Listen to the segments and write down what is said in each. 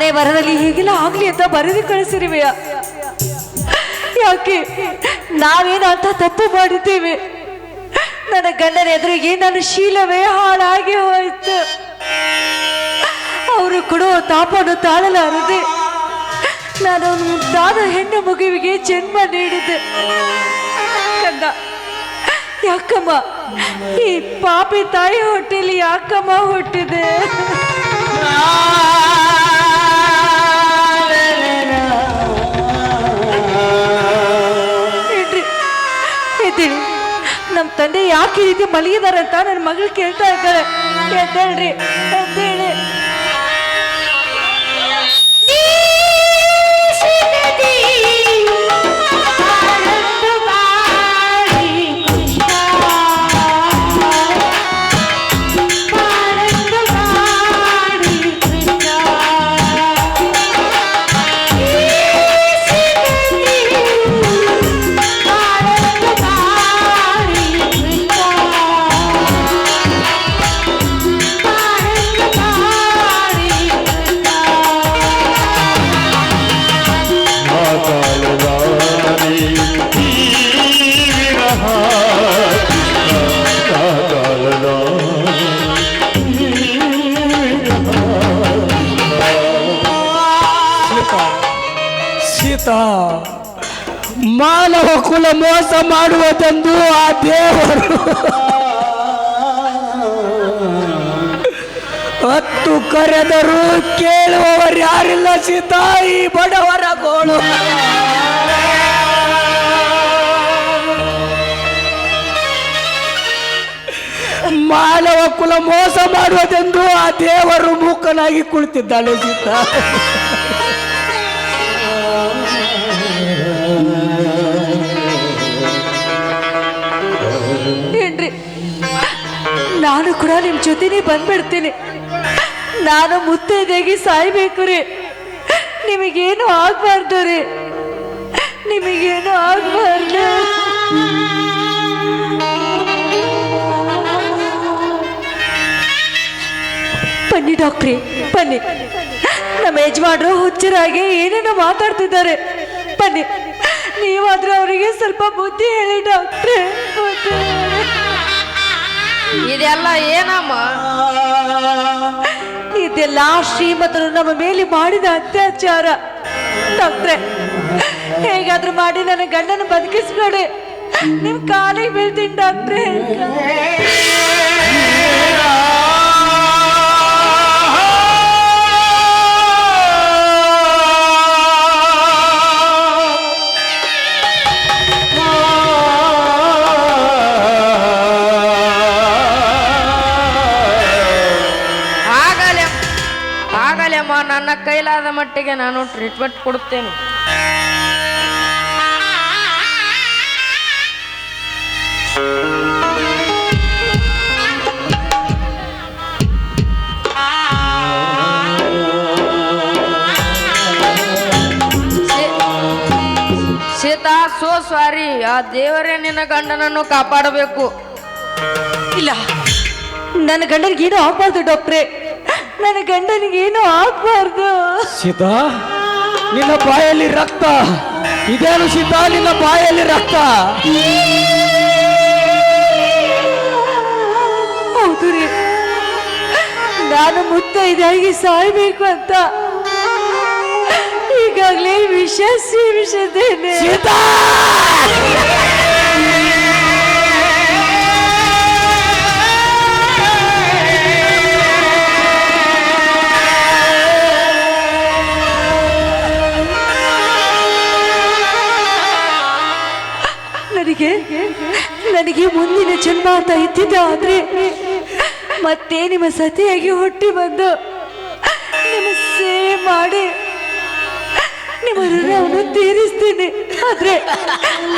ಹಣೆ ಬರದಲ್ಲಿ ಹೀಗೆಲ್ಲ, ಆಗ್ಲಿ ಅಂತ ಬರೆದು ಕಳಿಸಿರುವೆಯ? ಯಾಕೆ? ನಾವೇನು ಅಂತ ತಪ್ಪು ಮಾಡಿದ್ದೇವೆ? ನನ್ನ ಗಂಡನ ಎದುರಿಗೆ ನನ್ನ ಶೀಲವೇ ಹಾಳಾಗಿ ಹೋಯ್ತು. ಅವರು ಕೊಡುವ ತಾಪವನ್ನು ತಾಳಲಾರದೆ ನಾನು ಮುದ್ದಾದ ಹೆಣ್ಣು ಮಗುವಿಗೆ ಜನ್ಮ ನೀಡಿದೆ. ಕಂದ ಯಾಕಮ್ಮ? ಈ ಪಾಪಿ ತಾಯಿ ಹೊಟ್ಟೆಲಿ ಯಾಕಮ್ಮ ಹುಟ್ಟಿದೆ? ತಂದೆ ಯಾಕೆ ಈ ರೀತಿ ಮಲಗಿದಾರೆ ಅಂತ ನನ್ನ ಮಗಳು ಕೇಳ್ತಾ ಇದ್ದಾಳೆ ಎದ್ದೇಳ್ರಿ ಕುಲ ಮೋಸ ಮಾಡುವುದೆಂದು ಆ ದೇವರು. ಹತ್ತು ಕರೆದರು ಕೇಳುವವರು ಯಾರಿಲ್ಲ ಸೀತಾಯಿ ಬಡವರ ಗೋಳು. ಮಾನವ ಕುಲ ಮೋಸ ಮಾಡುವುದೆಂದು ಆ ದೇವರು ಮೂಕನಾಗಿ ಕುಳಿತಿದ್ದಾಳೆ ಸೀತಾ. ನಾನು ಕೂಡ ನಿಮ್ ಜೊತೆನೆ ಬಂದ್ಬಿಡ್ತೀನಿ. ನಾನು ಮುತ್ತೈದೆಗೆ ಸಾಯ್ಬೇಕು ರೀ. ನಿಮಗೇನು ಆಗ್ಬಾರ್ದು ರೀ. ನಿಮಗೇನು ಆಗ್ಬಾರ್ದು. ಬನ್ನಿ ಡಾಕ್ಟ್ರಿ, ಬನ್ನಿ. ನಮ್ಮ ಯಜಮಾನ್ರು ಹುಚ್ಚರಾಗಿ ಏನೇನೋ ಮಾತಾಡ್ತಿದ್ದಾರೆ. ಬನ್ನಿ. ನೀವಾದ್ರೂ ಅವರಿಗೆ ಸ್ವಲ್ಪ ಬುದ್ಧಿ ಹೇಳಿ ಡಾಕ್ಟ್ರೆ. ಇದೆಲ್ಲ ಏನಮ್ಮ? ಇದೆಲ್ಲ ಶ್ರೀಮತರು ನಮ್ಮ ಮೇಲೆ ಮಾಡಿದ ಅತ್ಯಾಚಾರ. ಡಾಕ್ಟ್ರೆ ಹೇಗಾದ್ರೂ ಮಾಡಿ ನನ್ನ ಗಂಡನ ಬದುಕಿಸ್ಬೇಡಿ. ನಿಮ್ ಕಾಲಿಗೆ ಬೀಳ್ತೀನಿ ಡಾಕ್ಟ್ರೆ. ನನ್ನ ಕೈಲಾದ ಮಟ್ಟಿಗೆ ನಾನು ಟ್ರೀಟ್ಮೆಂಟ್ ಕೊಡುತ್ತೇನೆ. ಸೀತಾ, ಸೋ ಸಾರಿ ಆ ದೇವರೇ ನಿನ್ನ ಗಂಡನನ್ನು ಕಾಪಾಡಬೇಕು. ಇಲ್ಲ, ನನ್ನ ಗಂಡನಿಗೆ ಏನೋ ಆಗ್ಬಾರ್ದು ಡಾಕ್ಟ್ರೆ. ನನ್ನ ಗಂಡನಿಗೆ ಏನೂ ಸೀತಾ ನಿನ್ನ ಬಾಯಲ್ಲಿ ರಕ್ತ. ಇದೇನು ಸೀತಾ ನಿನ್ನ ಬಾಯಲ್ಲಿ ರಕ್ತ? ಹೌದು ರೀ. ನಾನು ಮುತ್ತೈದಾಗಿ ಸಾಯ್ಬೇಕು ಅಂತ. ಈಗಾಗಲೇ ವಿಷ ಸೀಮಿಸಿದ್ದೇನೆ ಸೀತಾ ನನಗೆ ನನಗೆ ಮುಂದಿನ ಜನ್ಮ ಅಂತ ಇದ್ದಿದ್ದ ಆದ್ರೆ ಮತ್ತೆ ನಿಮ್ಮ ಸತಿಯಾಗಿ ಹುಟ್ಟಿ ಬಂದು ಮಾಡಿ ನಿಮ್ಮ ಋಣವನ್ನು ತೀರಿಸ್ತೀನಿ. ಆದ್ರೆ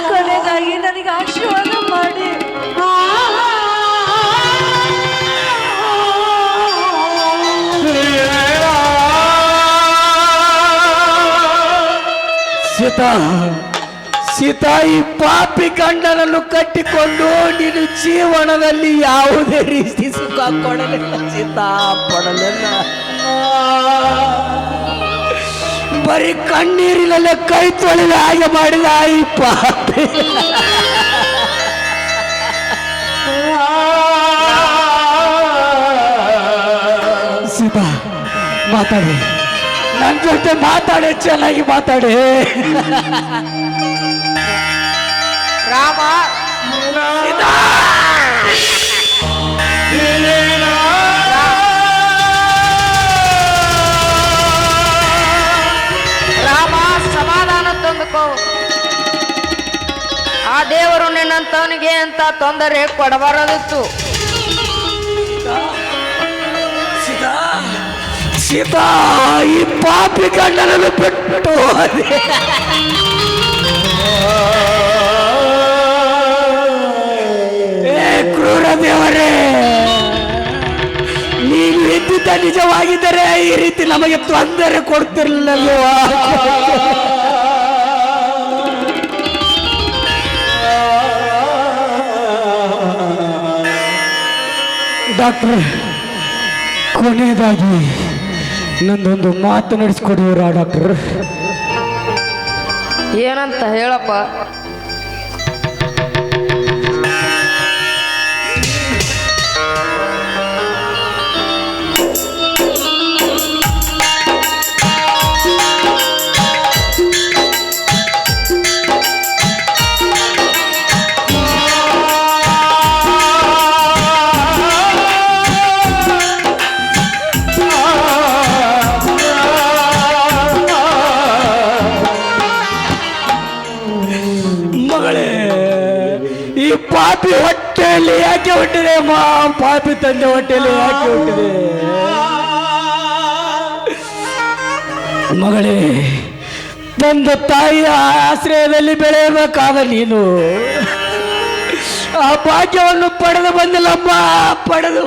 ಕೊನೆಗಾಗಿ ನನಗೆ ಆಶೀರ್ವಾದ ಮಾಡಿ. ಸೀತಾ. ಸೀತಾ ಈ ಪಾಪಿ ಗಂಡನನ್ನು ಕಟ್ಟಿಕೊಂಡು ನಿನ್ನ ಜೀವನದಲ್ಲಿ ಯಾವುದೇ ರೀತಿ ಸುಖ ಕೊಡಲಿಲ್ಲ ಸೀತಾ ಪಡಲಿಲ್ಲ ಬರೀ ಕಣ್ಣೀರಿನಲ್ಲೇ ಕೈ ತೊಳೆದ ಹಾಗೆ ಮಾಡಿದ ಈ ಪಾಪಿ. ಸೀತಾ, ಮಾತಾಡಿ. ನನ್ನ ಜೊತೆ ಮಾತಾಡಿ, ಚೆನ್ನಾಗಿ ಮಾತಾಡಿ. ರಾಮ. ರಾಮ, ಸಮಾಧಾನ ತಂದುಕೋ. ಆ ದೇವರು ನಿನ್ನಂತವನಿಗೆ ಅಂತ ತೊಂದರೆ ಕೊಡಬಾರದಿತ್ತು. ಸೀತಾ, ಈ ಪಾಪಿ ಕಣ್ಣನನ್ನು ಬಿಟ್ಟು. ಏ ಕ್ರೂರ ದೇವರೇ ನೀವು ಇದ್ದಿದ್ದ ನಿಜವಾಗಿದ್ದರೆ ಈ ರೀತಿ ನಮಗೆ ತೊಂದರೆ ಕೊಡ್ತಿರ್ಲಿಲ್ಲಲ್ವಾ ಡಾಕ್ಟರ್, ಕೊನೆಯದಾಗಿ ನಂದೊಂದು ಮಾತು ನಡೆಸ್ಕೊಡಿ ಡಾಕ್ಟರ್ ಏನಂತ ಹೇಳಪ್ಪ? ಯಾಕೆ ಹುಟ್ಟಿದೆ, ಮಾ ಪಾಪಿ ತಂದೆ ಹೊಟ್ಟೆಯಲ್ಲಿ ಯಾಕೆ ಹುಟ್ಟಿದೆ? ಮಗಳೇ, ತಂದ ತಾಯಿಯ ಆಶ್ರಯದಲ್ಲಿ ಬೆಳೆಯಬೇಕಾದ ನೀನು. ಆ ಭಾಗ್ಯವನ್ನು ಪಡೆದು ಬಂದಿಲ್ಲಮ್ಮ ಪಡೆದು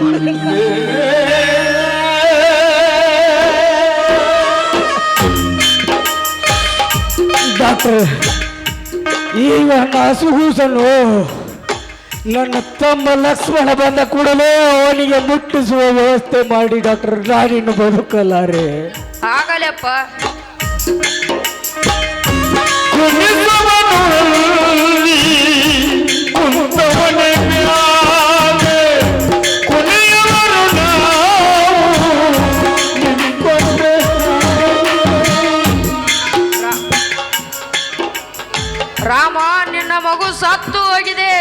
ಡಾಕ್ಟರ್, ಈಗ ಹಸುಗೂಸನ್ನು ನನ್ನ ತಮ್ಮ ಲಕ್ಷ್ಮಣ ಬಂದ ಕೂಡಲೇ ಅವನಿಗೆ ಮುಟ್ಟಿಸುವ ವ್ಯವಸ್ಥೆ ಮಾಡಿ ಡಾಕ್ಟರ್ ನಾನಿನ್ನು ಬದುಕಲಾರೆ. ಆಗಲಪ್ಪ. ನಿನ್ನ ಮಗು ಸತ್ತು ಹೋಗಿದೆ.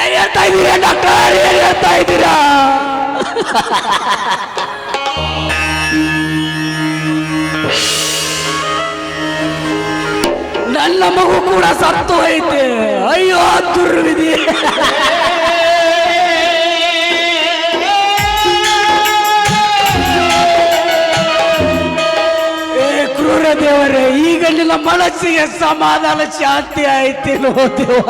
ಏನ್ ಹೇಳ್ತಾ ಇದ್ದೀರಾ ಡಾಕ್ಟರ್? ಏನ್ ಹೇಳ್ತಾ ನನ್ನ ಮಗು ಕೂಡ ಸತ್ತು ಹೋಯ್ತೆ. ಅಯ್ಯೋ, ದುರ್ವಿಧಿ. ದೇವರೇ, ಈಗ ನಿನ್ನ ಮನಸ್ಸಿಗೆ ಸಮಾಧಾನ ಶಾಂತಿ ಆಯ್ತೇನೋ ದೇವ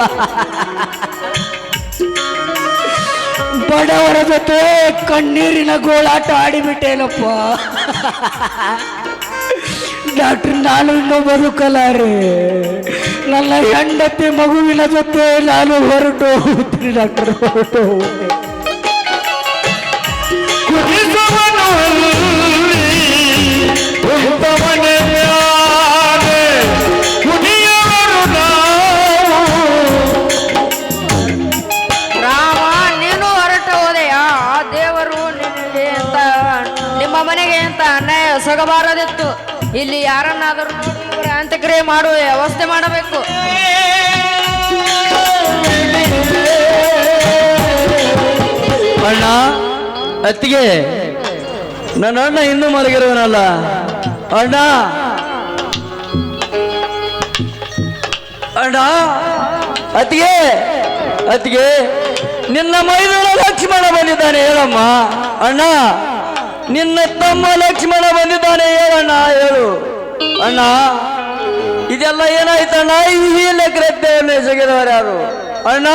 ಬಡವರ ಜೊತೆ ಕಣ್ಣೀರಿನ ಗೋಳಾಟ ಆಡಿಬಿಟ್ಟೇನಪ್ಪ. ಡಾಕ್ಟ್ರ್, ನಾನು ಇನ್ನೂ ಬದುಕಲಾರೆ. ನನ್ನ ಹೆಂಡತಿ ಮಗುವಿನ ಜೊತೆ ನಾನು ಹೊರಟು ಹೋಗ್ತೀನಿ ಡಾಕ್ಟರ್, ಹೊರಟು ನಿಮ್ಮ ಮನೆಗೆ ಅಂತ ಅನ್ಯಾಯ ಸಗಬಾರದಿತ್ತು? ಇಲ್ಲಿ ಯಾರನ್ನಾದರೂ ನೋಡಿ ಅಂತ್ಯಕ್ರಿಯೆ ಮಾಡುವ ವ್ಯವಸ್ಥೆ ಮಾಡಬೇಕು. ಅಣ್ಣ, ಅತ್ತಿಗೆ, ನನ್ನ ಅಣ್ಣ ಇನ್ನೂ ಮಲಗಿರುವನಲ್ಲ. ಅಣ್ಣ ಅಣ್ಣ, ಅತ್ತಿಗೆ ಅತ್ತಿಗೆ, ನಿನ್ನ ಮೈದೂರ ಲಕ್ಷ್ಮಣ ಬಂದಿದ್ದಾನೆ, ಹೇಳಮ್ಮ. ಅಣ್ಣ, ನಿನ್ನ ತಮ್ಮ ಲಕ್ಷ್ಮಣ ಬಂದಿದ್ದಾನೆ, ಹೇಳಣ್ಣ, ಹೇಳು. ಅಣ್ಣ, ಇದೆಲ್ಲ ಏನಾಯ್ತಣ್ಣ ಈ ಲೆಕ್ಕರತ್ತೆಯನ್ನು ಎಸಗಿದವರು ಯಾರು? ಅಣ್ಣ,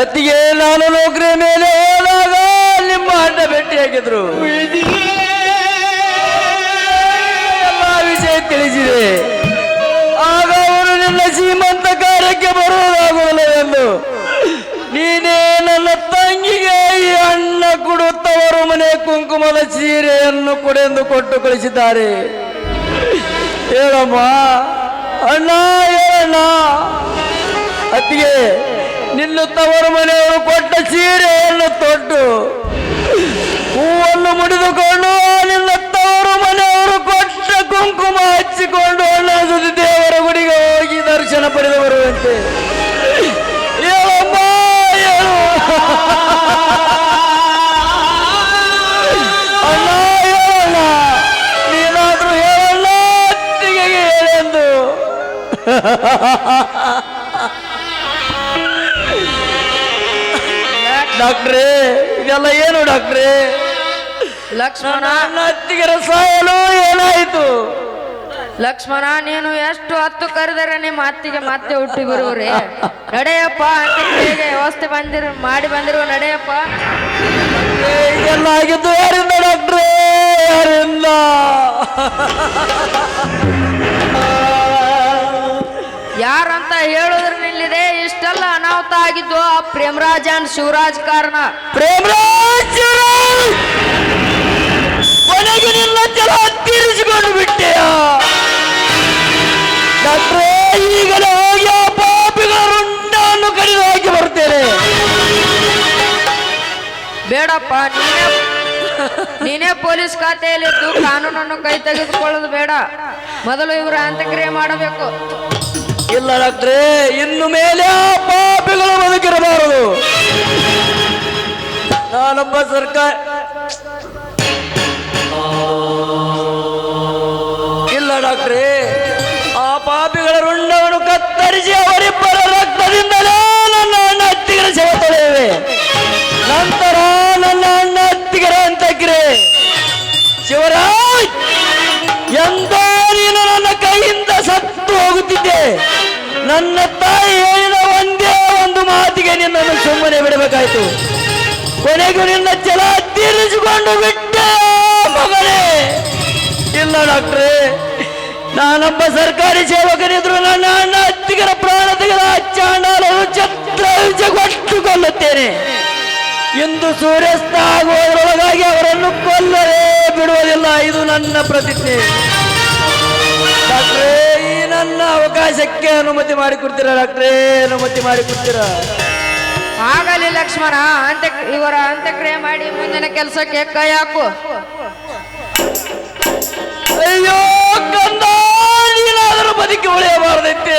ಅತ್ತಿಗೆ ನಾನು ನೌಕರಿ ಮೇಲೆ ಹೋದಾಗ ನಿಮ್ಮ ಅಡ್ಡ ಭೇಟಿಯಾಗಿದ್ರು ಎಲ್ಲ ವಿಷಯ ತಿಳಿಸಿದೆ. ಆಗ ಅವರು ನಿನ್ನ ಶ್ರೀಮಂತ ಕಾರ್ಯಕ್ಕೆ ಬರುವುದಾಗುವುದಿಲ್ಲ ಎಂದು. ನೀನೇ ನನ್ನ ತಂಗಿಗೆ ಈ ಅಣ್ಣ ಕೊಡುತ್ತವರು ಮನೆ ಕುಂಕುಮದ ಸೀರೆಯನ್ನು ಕೊಡೆಂದು ಕೊಟ್ಟು ಕಳಿಸಿದ್ದಾರೆ. ಹೇಳಮ್ಮ, ಅಣ್ಣ, ಹೇಳಣ್ಣ. ಅತ್ತಿಗೆ ನಿನ್ನ ತವರು ಮನೆಯವರು ಕೊಟ್ಟ ಸೀರೆಯನ್ನು ತೊಟ್ಟು ಹೂವನ್ನು ಮುಡಿದುಕೊಂಡು ನಿನ್ನ ತವರು ಮನೆಯವರು ಕೊಟ್ಟ ಕುಂಕುಮ ಹಚ್ಚಿಕೊಂಡು ಅಣ್ಣ ದೇವರ ಗುಡಿಗೆ ಹೋಗಿ ದರ್ಶನ ಪಡೆದು ಬರುವಂತೆ ಡಾಕ್ಟ್ರೇ? ಇದೆಲ್ಲ ಏನು ಡಾಕ್ಟ್ರೇ? ಲಕ್ಷ್ಮಣ. ನನ್ನ ಅತ್ತಿಗೆರ ಸಾಯಲು ಏನಾಯಿತು? ಲಕ್ಷ್ಮಣ ನೀನು ಎಷ್ಟು ಹತ್ತು ಕರೆದರೆ ನಿಮ್ಮ ಅತ್ತಿಗೆ ಮತ್ತೆ ಹುಟ್ಟಿ ಬರುವ್ರಿ? ನಡೆಯಪ್ಪ ಹೇಗೆ ವ್ಯವಸ್ಥೆ ಬಂದಿರು ಮಾಡಿ ಬಂದಿರು ನಡೆಯಪ್ಪ? ಇದೆಲ್ಲ ಆಗಿದ್ದು ಯಾರಿಂದ ಡಾಕ್ಟ್ರೇ? ಯಾರಿಂದ? ಯಾರಂತ ಹೇಳುದ್ರ ನಿಲ್ಲಿದೆ? ಇಷ್ಟೆಲ್ಲ ಅನಾಹುತ ಆಗಿದ್ದು ಆ ಪ್ರೇಮರಾಜ್ ಅಂಡ್ ಶಿವರಾಜ್ ಕಾರಣ. ಪ್ರೇಮರಾಜ್ ಕೊನೆಗೆ ನಿನ್ನ ಜಲ ತೀರಿಸಿಕೊಂಡು ಬಿಟ್ಟೆಯ! ಡಾಕ್ಟ್ರೇ ಈಗಲೇ ಹೋಗಿ ಆ ಪಾಪಿಗಳ ರುಂಡನ್ನು ಕಡಿದು ಹಾಕಿ ಬರ್ತೇನೆ. ಬೇಡಪ್ಪ ನೀನೇ ನೀನೇ ಪೊಲೀಸ್ ಖಾತೆಯಲ್ಲಿದ್ದು ಕಾನೂನನ್ನು ಕೈ ತೆಗೆದುಕೊಳ್ಳೋದು ಬೇಡ. ಮೊದಲು ಇವರ ಅಂತ್ಯಕ್ರಿಯೆ ಮಾಡಬೇಕು. ಇಲ್ಲ ರಾತ್ರಿ ಇನ್ನು ಮೇಲೆ ಪಾಪಿಗಳು ಬದುಕಿರಬಾರದು. ನಾನೊಬ್ಬ ಸರ್ಕಾರ ಬಿಡಬೇಕಾಯ್ತು ಕೊನೆಗೂ ನಿನ್ನ ಜಲ ತೀರಿಸಿಕೊಂಡು ಬಿಟ್ಟೆ ಮಗಳೇ ಇಲ್ಲ ಡಾಕ್ಟ್ರೇ, ನಾನೊಬ್ಬ ಸರ್ಕಾರಿ ಸೇವಕನಿದ್ರು ನನ್ನ ಅಣ್ಣ ಹತ್ತಿಗರ ಪ್ರಾಣ ತೆಗೆದ ಚಾಂಡಾಲವು ಛತ್ರ ಕೊಟ್ಟು ಕೊಲ್ಲುತ್ತೇನೆ ಇಂದು ಸೂರ್ಯಾಸ್ತ ಆಗುವುದರೊಳಗಾಗಿ ಅವರನ್ನು ಕೊಲ್ಲಲೇ ಬಿಡುವುದಿಲ್ಲ, ಇದು ನನ್ನ ಪ್ರತಿಜ್ಞೆ. ಡಾಕ್ಟ್ರೇ, ಈ ನನ್ನ ಅವಕಾಶಕ್ಕೆ ಅನುಮತಿ ಮಾಡಿಕೊಡ್ತೀರಾ ಡಾಕ್ಟ್ರೇ? ಅನುಮತಿ ಮಾಡಿಕೊಡ್ತೀರಾ? ಆಗಲಿ ಲಕ್ಷ್ಮಣ ಅಂತ್ಯ ಇವರ ಅಂತ್ಯಕ್ರಿಯೆ ಮಾಡಿ ಮುಂದಿನ ಕೆಲಸಕ್ಕೆ ಕೈ ಹಾಕು. ಅಯ್ಯೋ ಕಂದ ನೀನಾದರೂ ಬದುಕಿ ಉಳಿಯಬಾರ್ದೈತೆ.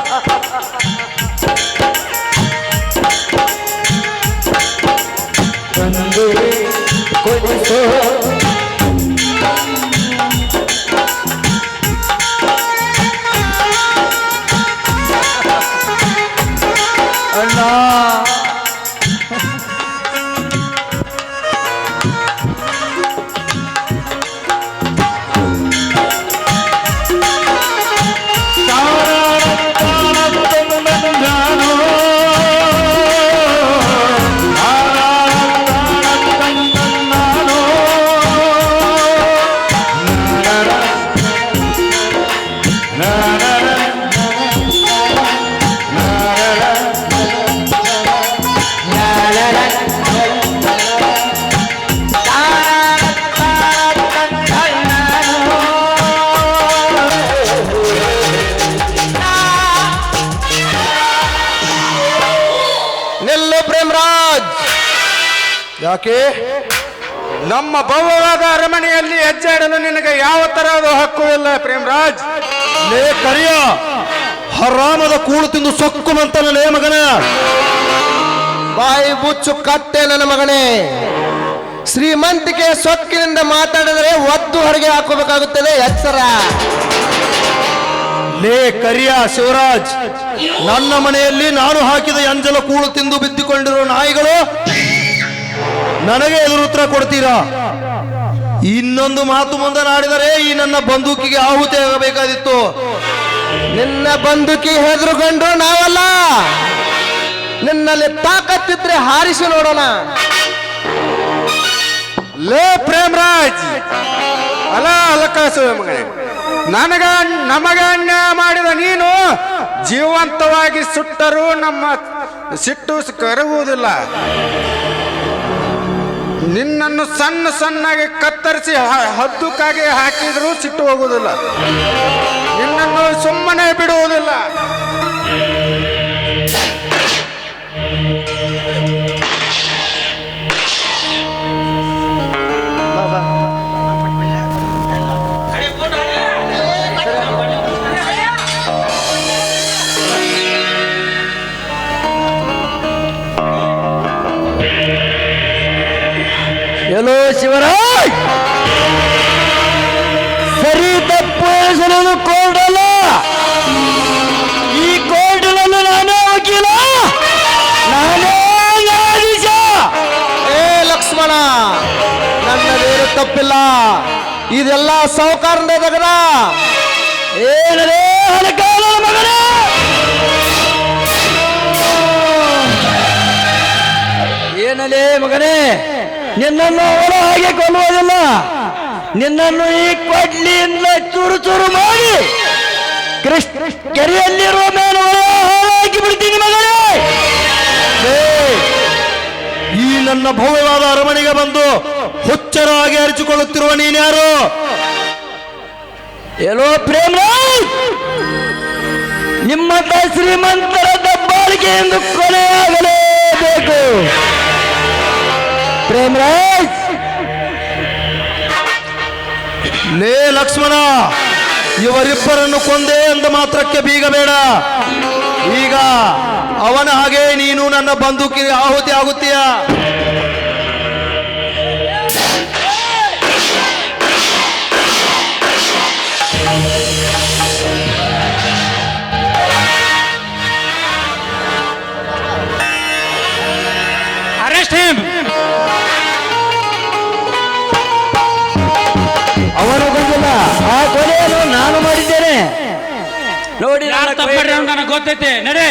ಯಾಕೆ? ನಮ್ಮ ಭವ್ಯವಾದ ಅರಮನೆಯಲ್ಲಿ ಹೆಜ್ಜೆ ಇಡಲು ನಿನಗೆ ಯಾವ ತರಹದ ಹಕ್ಕು ಇಲ್ಲ ಪ್ರೇಮರಾಜ್? ಲೇ ಕರಿಯ ಹರಾಮದ ಕೂಳು ತಿಂದು ಸೊಕ್ಕುಮಂತನ ಲೇ ಮಗನ? ಬಾಯಿ ಬುಚ್ಚು ಕತ್ತೆ ನನ್ನ ಮಗನೇ. ಶ್ರೀಮಂತಿಕೆ ಸೊಕ್ಕಿನಿಂದ ಮಾತಾಡಿದರೆ ಒದ್ದು ಹೊರಗೆ ಹಾಕೋಬೇಕಾಗುತ್ತದೆ ಎಚ್ಚರ ಲೇ ಕರಿಯ ಶಿವರಾಜ್ ನನ್ನ ಮನೆಯಲ್ಲಿ ನಾನು ಹಾಕಿದ ಅಂಜಲ ಕೂಳು ತಿಂದು ಬಿದ್ದುಕೊಂಡಿರೋ ನಾಯಿಗಳು ನನಗೆ ಎದುರು ಉತ್ತರ ಕೊಡ್ತೀರಾ? ಇನ್ನೊಂದು ಮಾತು ಮುಂದನಾಡಿದರೆ ಈ ನನ್ನ ಬಂದೂಕಿಗೆ ಆಹುತಿ ಆಗಬೇಕಾದಿತ್ತು. ನಿನ್ನ ಬಂದೂಕಿ ಹೆದರುಗೊಂಡು ನಾವಲ್ಲ. ನಿನ್ನಲ್ಲಿ ತಾಕತ್ತಿದ್ರೆ ಹಾರಿಸಿ ನೋಡೋಣ. ಲೇ ಪ್ರೇಮರಾಜ್, ಅಲ ಅಲಕಾಸು ನನಗ ನಮಗ ಅನ್ಯಾಯ ಮಾಡಿದ ನೀನು ಜೀವಂತವಾಗಿ ಸುಟ್ಟರೂ ನಮ್ಮ ಸಿಟ್ಟು ಕರಗುವುದಿಲ್ಲ. ನಿನ್ನನ್ನು ಸಣ್ಣ ಸಣ್ಣಗೆ ಕತ್ತರಿಸಿ ಹದ್ದುಕಾಗಿ ಹಾಕಿದರೂ ಸಿಟ್ಟು ಹೋಗುವುದಿಲ್ಲ. ನಿನ್ನನ್ನು ಸುಮ್ಮನೆ ಬಿಡುವುದಿಲ್ಲ. ಇದೆಲ್ಲ ಸಾಹುಕಾರ ದಗದ ಏನರೇ ಹಲಕಾಲ ಮಗನೇ? ಏನಲೇ ಮಗನೇ? ನಿನ್ನನ್ನು ಅವರ ಹಾಗೆ ಕೊಲ್ಲುವುದಿಲ್ಲ. ನಿನ್ನನ್ನು ಈ ಕೊಡ್ಲಿಯಿಂದ ಚೂರು ಚೂರು ಮಾಡಿ ಕೃಷ್ಣ ಕೆರೆಯಲ್ಲಿರುವ ಮೇಲೆ ಹಾಳಾಗಿ ಬಿಡ್ತೀನಿ ಮಗನೇ. ನನ್ನ ಭವ್ಯವಾದ ಅರಮನೆಗೆ ಬಂದು ಹುಚ್ಚರಾಗಿ ಅರಿಚಿಕೊಳ್ಳುತ್ತಿರುವ ನೀನ್ಯಾರು ಏನೋ ಪ್ರೇಮ? ನಿಮ್ಮಂತ ಶ್ರೀಮಂತರ ದಬ್ಬಾಳಿಕೆಯಿಂದ ಕೊನೆಯಾಗಲೇಬೇಕು. ಪ್ರೇಮರಾಜ್ ಲೇ ಲಕ್ಷ್ಮಣ ಇವರಿಬ್ಬರನ್ನು ಕೊಂದೆ ಅಂದ ಮಾತ್ರಕ್ಕೆ ಬೀಗಬೇಡ. ಈಗ ಅವನ ಹಾಗೆ ನೀನು ನನ್ನ ಬಂದೂಕಿ ಆಹುತಿ ಆಗುತ್ತೀಯ? ಅರೆಸ್ಟ್ ಹಿಮ್ ಅವನು ಗೊಂದಿಲ್ಲ ಆ ಕೊಲೆಯನ್ನು ನಾನು ಮಾಡಿದ್ದೇನೆ. ನೋಡಿ ನನಗೆ ಗೊತ್ತೈತೆ. ನಡೆ.